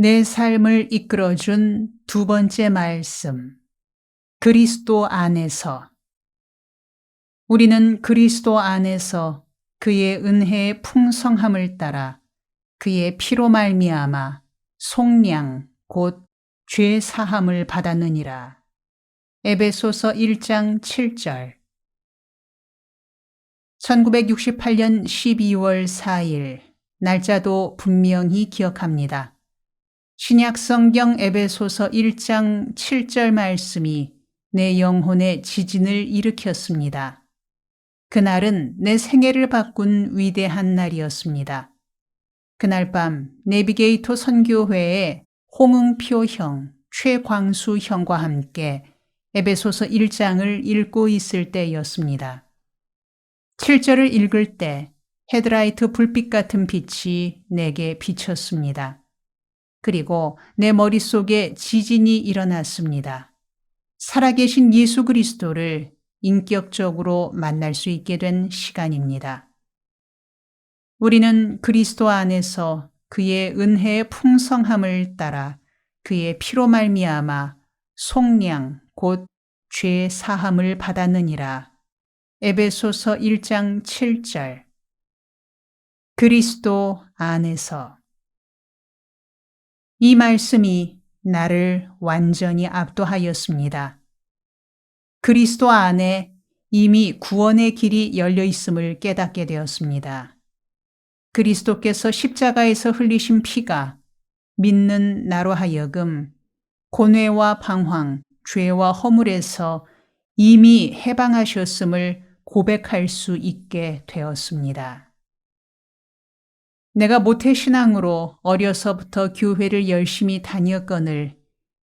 내 삶을 이끌어준 두 번째 말씀. 그리스도 안에서. 우리는 그리스도 안에서 그의 은혜의 풍성함을 따라 그의 피로 말미암아 속량 곧 죄 사함을 받았느니라. 에베소서 1장 7절. 1968년 12월 4일 날짜도 분명히 기억합니다. 신약 성경 에베소서 1장 7절 말씀이 내 영혼의 지진을 일으켰습니다. 그날은 내 생애를 바꾼 위대한 날이었습니다. 그날 밤 내비게이터 선교회의 홍응표 형, 최광수 형과 함께 에베소서 1장을 읽고 있을 때였습니다. 7절을 읽을 때 헤드라이트 불빛 같은 빛이 내게 비쳤습니다. 그리고 내 머릿속에 지진이 일어났습니다. 살아계신 예수 그리스도를 인격적으로 만날 수 있게 된 시간입니다. 우리는 그리스도 안에서 그의 은혜의 풍성함을 따라 그의 피로 말미암아 속량 곧 죄 사함을 받았느니라. 에베소서 1장 7절 그리스도 안에서 이 말씀이 나를 완전히 압도하였습니다. 그리스도 안에 이미 구원의 길이 열려 있음을 깨닫게 되었습니다. 그리스도께서 십자가에서 흘리신 피가 믿는 나로 하여금 고뇌와 방황, 죄와 허물에서 이미 해방하셨음을 고백할 수 있게 되었습니다. 내가 모태 신앙으로 어려서부터 교회를 열심히 다녔거늘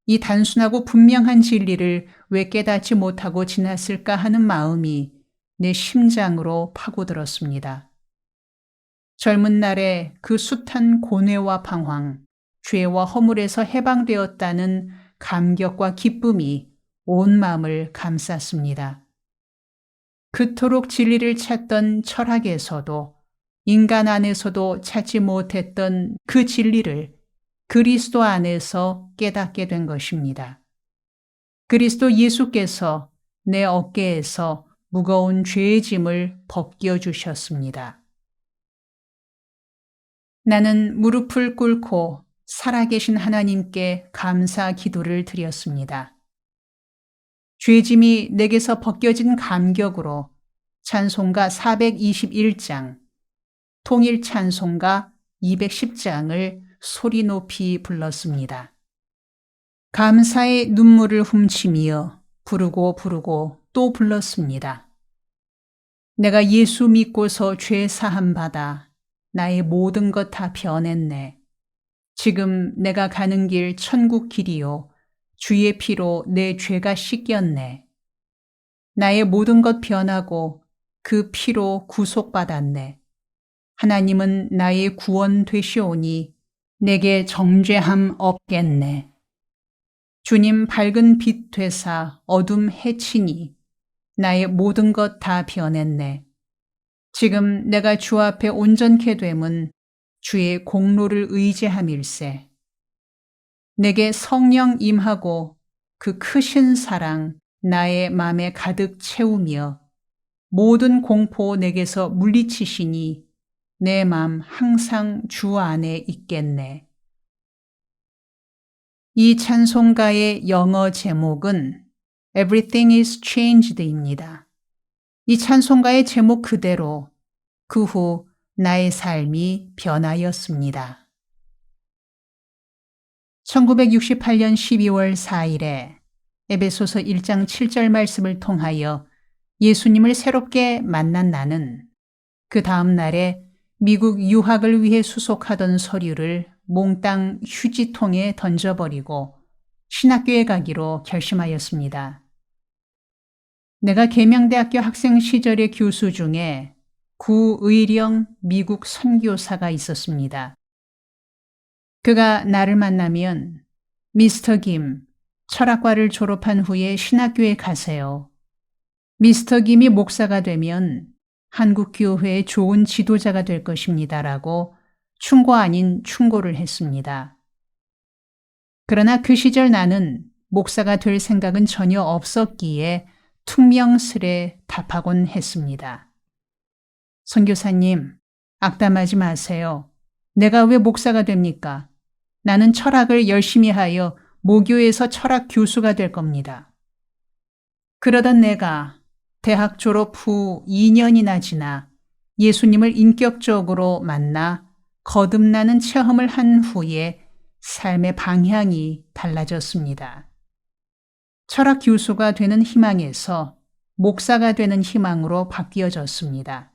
이 단순하고 분명한 진리를 왜 깨닫지 못하고 지났을까 하는 마음이 내 심장으로 파고들었습니다. 젊은 날에 그 숱한 고뇌와 방황, 죄와 허물에서 해방되었다는 감격과 기쁨이 온 마음을 감쌌습니다. 그토록 진리를 찾던 철학에서도 인간 안에서도 찾지 못했던 그 진리를 그리스도 안에서 깨닫게 된 것입니다. 그리스도 예수께서 내 어깨에서 무거운 죄의 짐을 벗겨 주셨습니다. 나는 무릎을 꿇고 살아계신 하나님께 감사 기도를 드렸습니다. 죄짐이 내게서 벗겨진 감격으로 찬송가 421장 통일 찬송가 210장을 소리 높이 불렀습니다. 감사의 눈물을 훔치며 부르고 부르고 또 불렀습니다. 내가 예수 믿고서 죄 사함 받아 나의 모든 것 다 변했네. 지금 내가 가는 길 천국 길이요. 주의 피로 내 죄가 씻겼네. 나의 모든 것 변하고 그 피로 구속받았네. 하나님은 나의 구원 되시오니 내게 정죄함 없겠네. 주님 밝은 빛 되사 어둠 해치니 나의 모든 것 다 변했네. 지금 내가 주 앞에 온전케 됨은 주의 공로를 의지함일세. 내게 성령 임하고 그 크신 사랑 나의 맘에 가득 채우며 모든 공포 내게서 물리치시니 내 맘 항상 주 안에 있겠네. 이 찬송가의 영어 제목은 Everything is Changed입니다. 이 찬송가의 제목 그대로 그 후 나의 삶이 변하였습니다. 1968년 12월 4일에 에베소서 1장 7절 말씀을 통하여 예수님을 새롭게 만난 나는 그 다음 날에 미국 유학을 위해 수속하던 서류를 몽땅 휴지통에 던져버리고 신학교에 가기로 결심하였습니다. 내가 계명대학교 학생 시절의 교수 중에 구의령 미국 선교사가 있었습니다. 그가 나를 만나면 미스터 김, 철학과를 졸업한 후에 신학교에 가세요. 미스터 김이 목사가 되면 한국교회의 좋은 지도자가 될 것입니다 라고 충고 아닌 충고를 했습니다. 그러나 그 시절 나는 목사가 될 생각은 전혀 없었기에 퉁명스레 답하곤 했습니다. 선교사님, 악담하지 마세요. 내가 왜 목사가 됩니까? 나는 철학을 열심히 하여 모교에서 철학 교수가 될 겁니다. 그러던 내가 대학 졸업 후 2년이나 지나 예수님을 인격적으로 만나 거듭나는 체험을 한 후에 삶의 방향이 달라졌습니다. 철학 교수가 되는 희망에서 목사가 되는 희망으로 바뀌어졌습니다.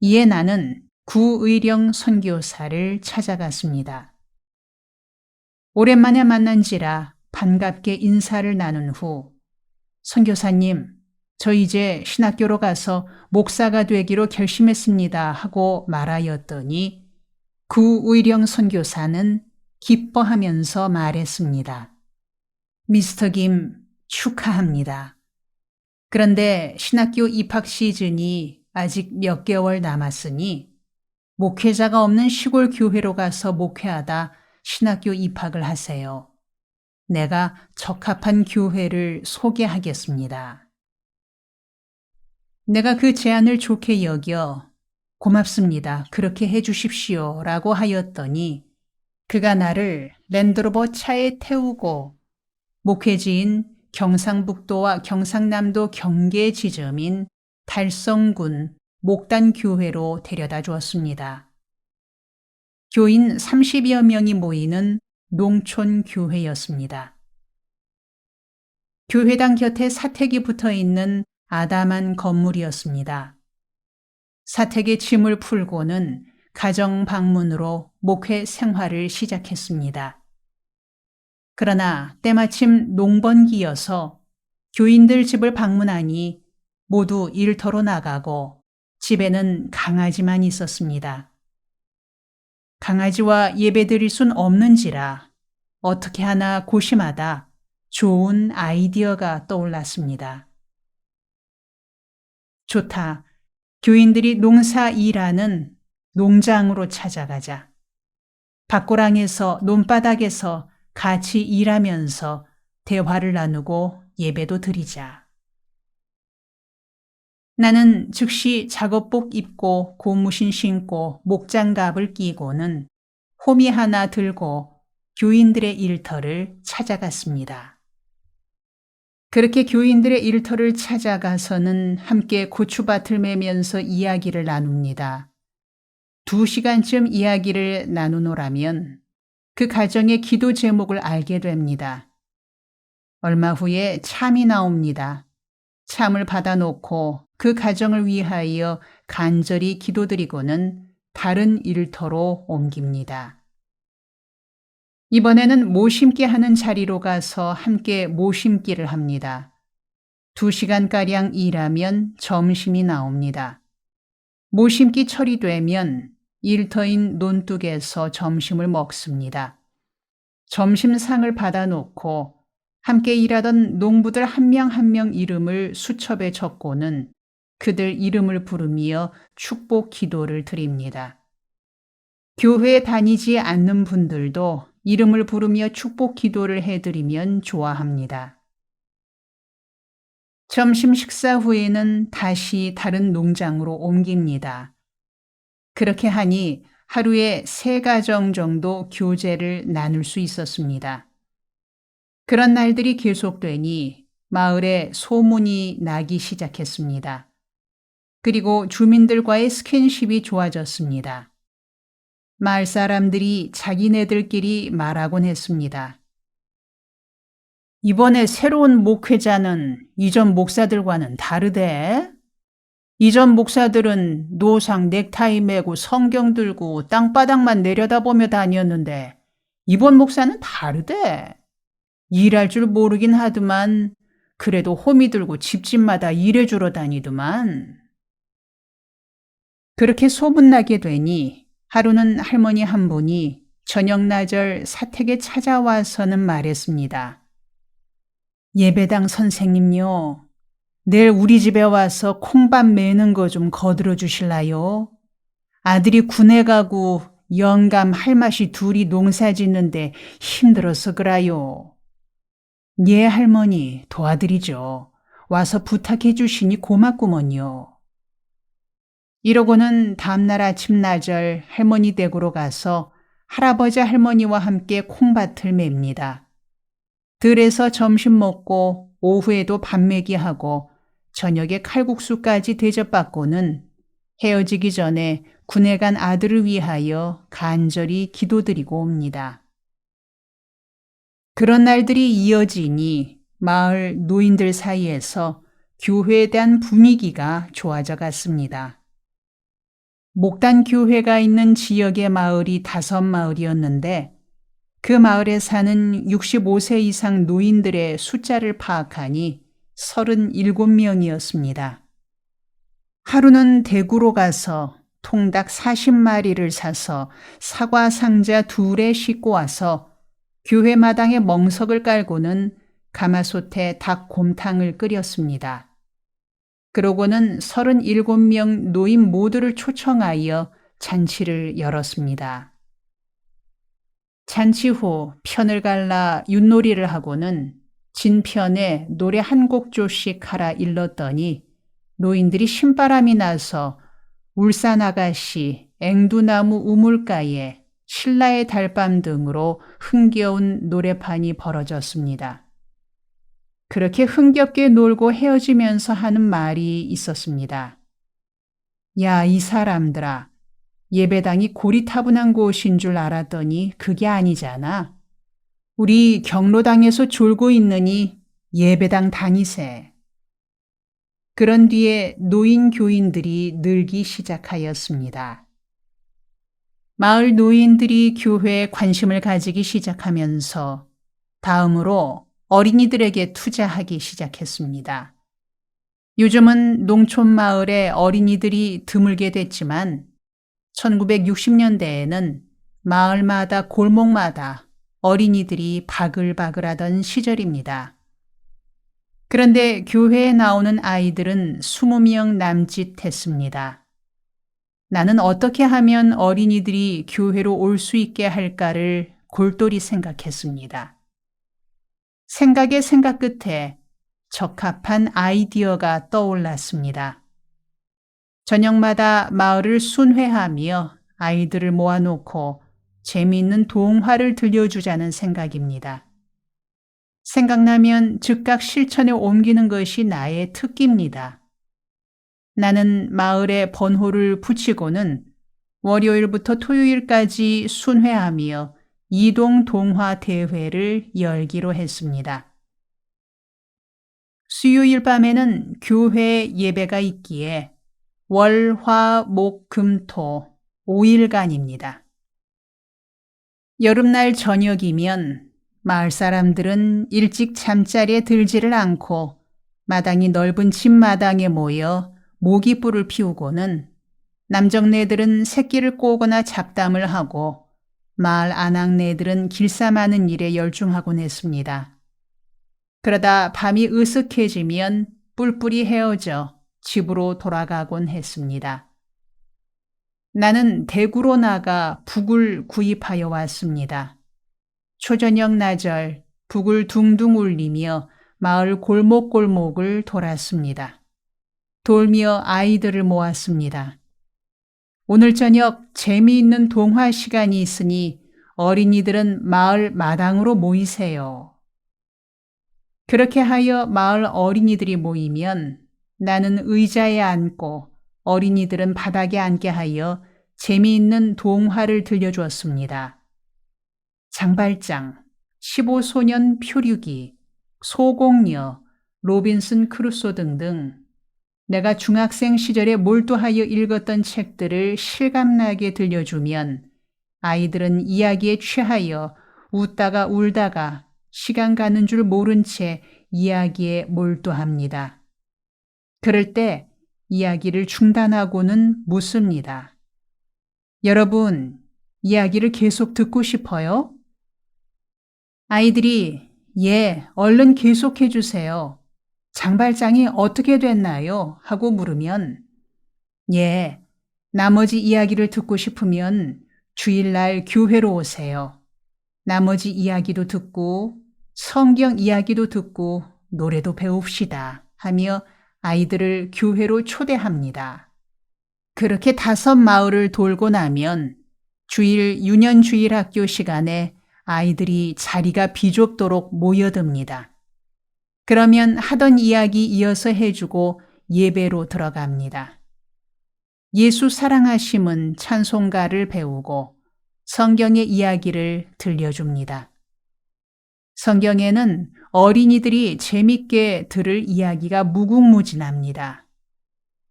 이에 나는 구의령 선교사를 찾아갔습니다. 오랜만에 만난지라 반갑게 인사를 나눈 후 선교사님, 저 이제 신학교로 가서 목사가 되기로 결심했습니다 하고 말하였더니 구의령 선교사는 기뻐하면서 말했습니다. 미스터 김 축하합니다. 그런데 신학교 입학 시즌이 아직 몇 개월 남았으니 목회자가 없는 시골 교회로 가서 목회하다 신학교 입학을 하세요. 내가 적합한 교회를 소개하겠습니다. 내가 그 제안을 좋게 여겨 고맙습니다. 그렇게 해 주십시오. 라고 하였더니 그가 나를 랜드로버 차에 태우고 목회지인 경상북도와 경상남도 경계 지점인 달성군 목단교회로 데려다 주었습니다. 교인 30여 명이 모이는 농촌교회였습니다. 교회당 곁에 사택이 붙어 있는 아담한 건물이었습니다. 사택의 짐을 풀고는 가정 방문으로 목회 생활을 시작했습니다. 그러나 때마침 농번기여서 교인들 집을 방문하니 모두 일터로 나가고 집에는 강아지만 있었습니다. 강아지와 예배드릴 순 없는지라 어떻게 하나 고심하다 좋은 아이디어가 떠올랐습니다. 좋다. 교인들이 농사 일하는 농장으로 찾아가자. 밭고랑에서 논바닥에서 같이 일하면서 대화를 나누고 예배도 드리자. 나는 즉시 작업복 입고 고무신 신고 목장갑을 끼고는 호미 하나 들고 교인들의 일터를 찾아갔습니다. 그렇게 교인들의 일터를 찾아가서는 함께 고추밭을 매면서 이야기를 나눕니다. 두 시간쯤 이야기를 나누노라면 그 가정의 기도 제목을 알게 됩니다. 얼마 후에 참이 나옵니다. 참을 받아놓고 그 가정을 위하여 간절히 기도드리고는 다른 일터로 옮깁니다. 이번에는 모심기 하는 자리로 가서 함께 모심기를 합니다. 두 시간가량 일하면 점심이 나옵니다. 모심기 처리되면 일터인 논둑에서 점심을 먹습니다. 점심상을 받아놓고 함께 일하던 농부들 한 명 한명 이름을 수첩에 적고는 그들 이름을 부르며 축복 기도를 드립니다. 교회에 다니지 않는 분들도 이름을 부르며 축복 기도를 해드리면 좋아합니다. 점심 식사 후에는 다시 다른 농장으로 옮깁니다. 그렇게 하니 하루에 세 가정 정도 교제를 나눌 수 있었습니다. 그런 날들이 계속되니 마을에 소문이 나기 시작했습니다. 그리고 주민들과의 스킨십이 좋아졌습니다. 마을 사람들이 자기네들끼리 말하곤 했습니다. 이번에 새로운 목회자는 이전 목사들과는 다르대? 이전 목사들은 노상 넥타이 메고 성경 들고 땅바닥만 내려다보며 다녔는데 이번 목사는 다르대. 일할 줄 모르긴 하더만 그래도 호미 들고 집집마다 일해주러 다니더만. 그렇게 소문나게 되니 하루는 할머니 한 분이 저녁나절 사택에 찾아와서는 말했습니다. 예배당 선생님요. 내일 우리 집에 와서 콩밥 매는 거 좀 거들어 주실라요? 아들이 군에 가고 영감 할 맛이 둘이 농사 짓는데 힘들어서 그라요. 예, 할머니, 도와드리죠. 와서 부탁해 주시니 고맙구먼요. 이러고는 다음날 아침 나절 할머니 댁으로 가서 할아버지 할머니와 함께 콩밭을 맵니다. 들에서 점심 먹고 오후에도 밥 매기 하고 저녁에 칼국수까지 대접받고는 헤어지기 전에 군에 간 아들을 위하여 간절히 기도드리고 옵니다. 그런 날들이 이어지니 마을 노인들 사이에서 교회에 대한 분위기가 좋아져 갔습니다. 목단 교회가 있는 지역의 마을이 다섯 마을이었는데 그 마을에 사는 65세 이상 노인들의 숫자를 파악하니 37명이었습니다. 하루는 대구로 가서 통닭 40마리를 사서 사과 상자 둘에 싣고 와서 교회 마당에 멍석을 깔고는 가마솥에 닭곰탕을 끓였습니다. 그러고는 37명 노인 모두를 초청하여 잔치를 열었습니다. 잔치 후 편을 갈라 윷놀이를 하고는 진편에 노래 한 곡조씩 하라 일렀더니 노인들이 신바람이 나서 울산 아가씨, 앵두나무 우물가에 신라의 달밤 등으로 흥겨운 노래판이 벌어졌습니다. 그렇게 흥겹게 놀고 헤어지면서 하는 말이 있었습니다. 야, 이 사람들아. 예배당이 고리타분한 곳인 줄 알았더니 그게 아니잖아. 우리 경로당에서 졸고 있느니 예배당 다니세. 그런 뒤에 노인 교인들이 늘기 시작하였습니다. 마을 노인들이 교회에 관심을 가지기 시작하면서 다음으로 어린이들에게 투자하기 시작했습니다. 요즘은 농촌 마을에 어린이들이 드물게 됐지만 1960년대에는 마을마다 골목마다 어린이들이 바글바글하던 시절입니다. 그런데 교회에 나오는 아이들은 20명 남짓 했습니다. 나는 어떻게 하면 어린이들이 교회로 올 수 있게 할까를 골똘히 생각했습니다. 생각의 생각 끝에 적합한 아이디어가 떠올랐습니다. 저녁마다 마을을 순회하며 아이들을 모아놓고 재미있는 동화를 들려주자는 생각입니다. 생각나면 즉각 실천에 옮기는 것이 나의 특기입니다. 나는 마을에 번호를 붙이고는 월요일부터 토요일까지 순회하며 이동 동화 대회를 열기로 했습니다. 수요일 밤에는 교회 예배가 있기에 월, 화, 목, 금, 토 5일간입니다. 여름날 저녁이면 마을 사람들은 일찍 잠자리에 들지를 않고 마당이 넓은 집마당에 모여 모기불을 피우고는 남정네들은 새끼를 꼬거나 잡담을 하고 마을 아낙네들은 길쌈하는 일에 열중하곤 했습니다. 그러다 밤이 으슥해지면 뿔뿔이 헤어져 집으로 돌아가곤 했습니다. 나는 대구로 나가 북을 구입하여 왔습니다. 초저녁 나절 북을 둥둥 울리며 마을 골목골목을 돌았습니다. 돌며 아이들을 모았습니다. 오늘 저녁 재미있는 동화 시간이 있으니 어린이들은 마을 마당으로 모이세요. 그렇게 하여 마을 어린이들이 모이면 나는 의자에 앉고 어린이들은 바닥에 앉게 하여 재미있는 동화를 들려주었습니다. 장발장, 15소년 표류기, 소공녀, 로빈슨 크루소 등등 내가 중학생 시절에 몰두하여 읽었던 책들을 실감나게 들려주면 아이들은 이야기에 취하여 웃다가 울다가 시간 가는 줄 모른 채 이야기에 몰두합니다. 그럴 때 이야기를 중단하고는 묻습니다. 여러분, 이야기를 계속 듣고 싶어요? 아이들이 예, 얼른 계속해 주세요. 장발장이 어떻게 됐나요? 하고 물으면 예, 나머지 이야기를 듣고 싶으면 주일날 교회로 오세요. 나머지 이야기도 듣고 성경 이야기도 듣고 노래도 배웁시다 하며 아이들을 교회로 초대합니다. 그렇게 다섯 마을을 돌고 나면 주일 유년주일 학교 시간에 아이들이 자리가 비좁도록 모여듭니다. 그러면 하던 이야기 이어서 해주고 예배로 들어갑니다. 예수 사랑하심은 찬송가를 배우고 성경의 이야기를 들려줍니다. 성경에는 어린이들이 재밌게 들을 이야기가 무궁무진합니다.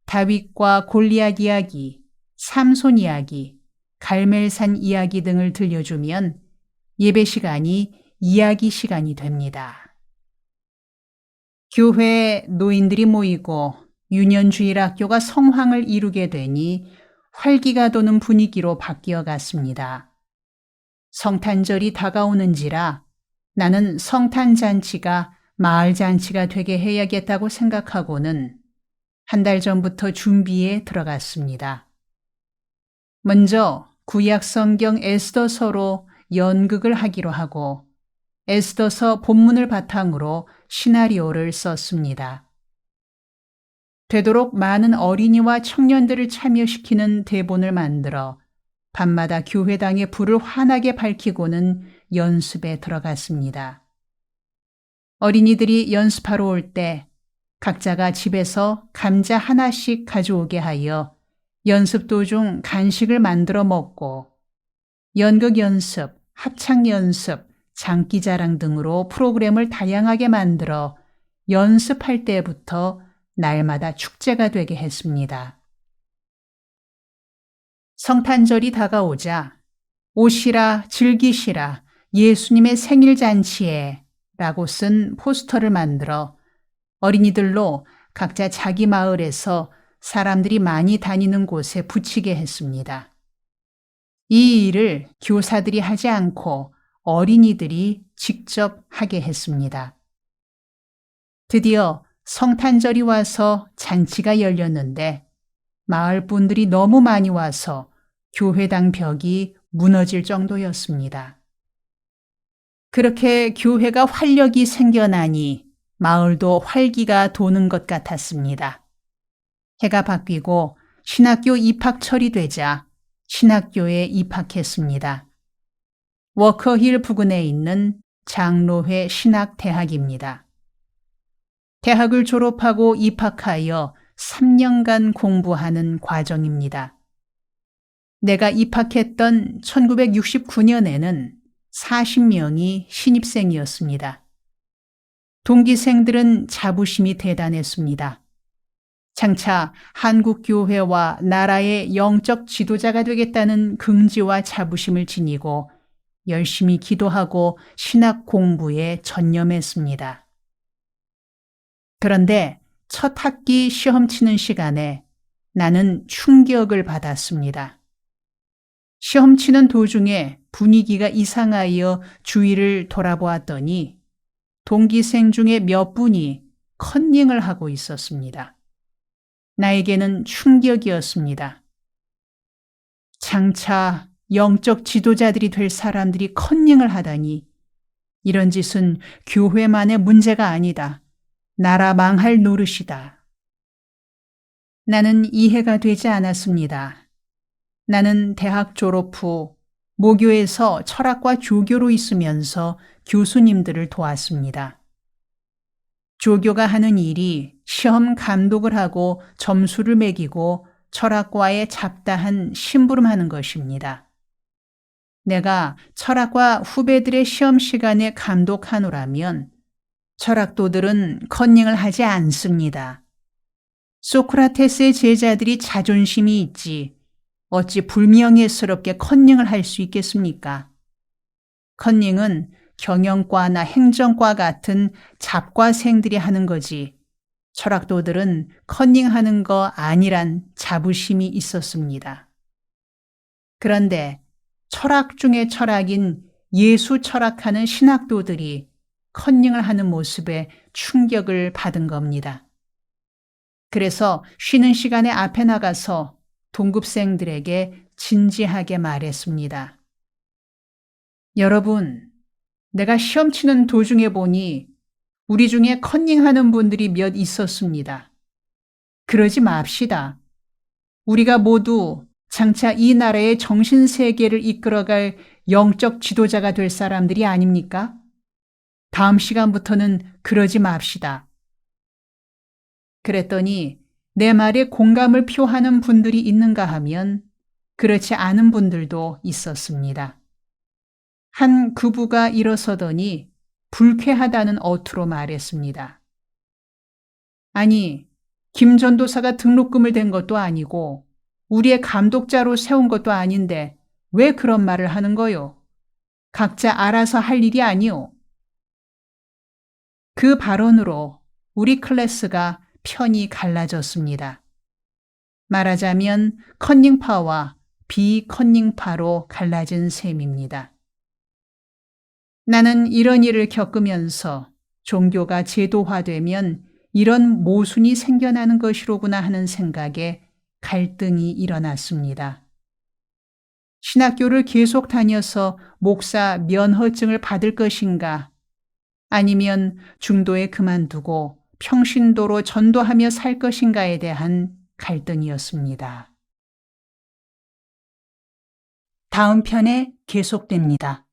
다윗과 골리앗 이야기, 삼손 이야기, 갈멜산 이야기 등을 들려주면 예배 시간이 이야기 시간이 됩니다. 교회에 노인들이 모이고 유년주일 학교가 성황을 이루게 되니 활기가 도는 분위기로 바뀌어 갔습니다. 성탄절이 다가오는지라 나는 성탄잔치가 마을잔치가 되게 해야겠다고 생각하고는 한 달 전부터 준비에 들어갔습니다. 먼저 구약 성경 에스더서로 연극을 하기로 하고 에스더서 본문을 바탕으로 시나리오를 썼습니다. 되도록 많은 어린이와 청년들을 참여시키는 대본을 만들어 밤마다 교회당의 불을 환하게 밝히고는 연습에 들어갔습니다. 어린이들이 연습하러 올 때 각자가 집에서 감자 하나씩 가져오게 하여 연습 도중 간식을 만들어 먹고 연극 연습, 합창 연습, 장기자랑 등으로 프로그램을 다양하게 만들어 연습할 때부터 날마다 축제가 되게 했습니다. 성탄절이 다가오자 오시라 즐기시라 예수님의 생일 잔치에 라고 쓴 포스터를 만들어 어린이들로 각자 자기 마을에서 사람들이 많이 다니는 곳에 붙이게 했습니다. 이 일을 교사들이 하지 않고 어린이들이 직접 하게 했습니다. 드디어 성탄절이 와서 잔치가 열렸는데 마을 분들이 너무 많이 와서 교회당 벽이 무너질 정도였습니다. 그렇게 교회가 활력이 생겨나니 마을도 활기가 도는 것 같았습니다. 해가 바뀌고 신학교 입학철이 되자 신학교에 입학했습니다. 워커힐 부근에 있는 장로회 신학대학입니다. 대학을 졸업하고 입학하여 3년간 공부하는 과정입니다. 내가 입학했던 1969년에는 40명이 신입생이었습니다. 동기생들은 자부심이 대단했습니다. 장차 한국교회와 나라의 영적 지도자가 되겠다는 긍지와 자부심을 지니고 열심히 기도하고 신학 공부에 전념했습니다. 그런데 첫 학기 시험 치는 시간에 나는 충격을 받았습니다. 시험 치는 도중에 분위기가 이상하여 주위를 돌아보았더니 동기생 중에 몇 분이 컨닝을 하고 있었습니다. 나에게는 충격이었습니다. 장차 영적 지도자들이 될 사람들이 컨닝을 하다니 이런 짓은 교회만의 문제가 아니다. 나라 망할 노릇이다. 나는 이해가 되지 않았습니다. 나는 대학 졸업 후 모교에서 철학과 조교로 있으면서 교수님들을 도왔습니다. 조교가 하는 일이 시험 감독을 하고 점수를 매기고 철학과에 잡다한 심부름하는 것입니다. 내가 철학과 후배들의 시험 시간에 감독하노라면 철학도들은 컨닝을 하지 않습니다. 소크라테스의 제자들이 자존심이 있지 어찌 불명예스럽게 컨닝을 할 수 있겠습니까? 컨닝은 경영과나 행정과 같은 잡과생들이 하는 거지 철학도들은 컨닝하는 거 아니란 자부심이 있었습니다. 그런데 철학 중의 철학인 예수 철학하는 신학도들이 컨닝을 하는 모습에 충격을 받은 겁니다. 그래서 쉬는 시간에 앞에 나가서 동급생들에게 진지하게 말했습니다. 여러분, 내가 시험 치는 도중에 보니 우리 중에 컨닝하는 분들이 몇 있었습니다. 그러지 맙시다. 우리가 모두 장차 이 나라의 정신세계를 이끌어갈 영적 지도자가 될 사람들이 아닙니까? 다음 시간부터는 그러지 맙시다. 그랬더니 내 말에 공감을 표하는 분들이 있는가 하면 그렇지 않은 분들도 있었습니다. 한 그부가 일어서더니 불쾌하다는 어투로 말했습니다. 아니, 김 전도사가 등록금을 댄 것도 아니고 우리의 감독자로 세운 것도 아닌데 왜 그런 말을 하는 거요? 각자 알아서 할 일이 아니오. 그 발언으로 우리 클래스가 편이 갈라졌습니다. 말하자면 컨닝파와 비컨닝파로 갈라진 셈입니다. 나는 이런 일을 겪으면서 종교가 제도화되면 이런 모순이 생겨나는 것이로구나 하는 생각에 갈등이 일어났습니다. 신학교를 계속 다녀서 목사 면허증을 받을 것인가 아니면 중도에 그만두고 평신도로 전도하며 살 것인가에 대한 갈등이었습니다. 다음 편에 계속됩니다.